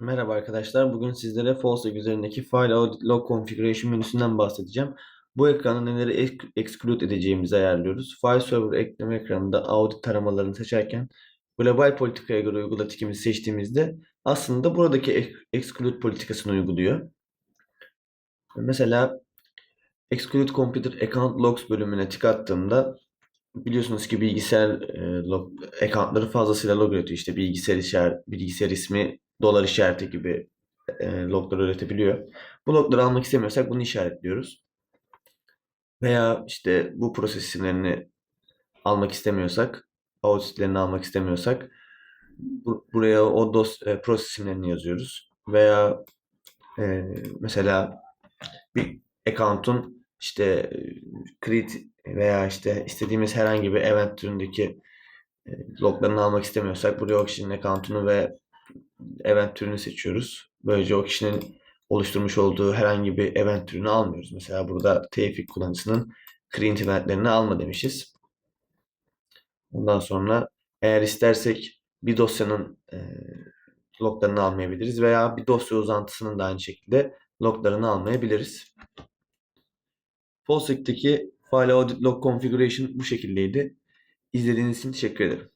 Merhaba arkadaşlar. Bugün sizlere FallSec üzerindeki File Audit Log Configuration menüsünden bahsedeceğim. Bu ekranda neleri ex- exclude edeceğimizi ayarlıyoruz. File Server ekleme ekranında audit taramalarını seçerken global politikaya göre uygula tikimizi seçtiğimizde aslında buradaki ex- exclude politikasını uyguluyor. Mesela exclude computer account logs bölümüne tik attığımda biliyorsunuz ki bilgisayar e, log, accountları fazlasıyla log üretiyor. İşte bilgisayar işaret, bilgisayar ismi, dolar işareti gibi e, logları üretebiliyor. Bu logları almak istemiyorsak bunu işaretliyoruz. Veya işte bu proses isimlerini almak istemiyorsak, auditlerini almak istemiyorsak bu- buraya o dos e, proses isimlerini yazıyoruz. Veya e, mesela bir account'un işte e, create veya işte istediğimiz herhangi bir event türündeki e, loglarını almak istemiyorsak buraya o kişinin account'unu ve event türünü seçiyoruz. Böylece o kişinin oluşturmuş olduğu herhangi bir event türünü almıyoruz. Mesela burada Tevfik kullanıcısının create eventlerini alma demişiz. Ondan sonra eğer istersek bir dosyanın e, loglarını almayabiliriz veya bir dosya uzantısının da aynı şekilde loglarını almayabiliriz. FallSec'teki File Audit Log Configuration bu şekildeydi. İzlediğiniz için teşekkür ederim.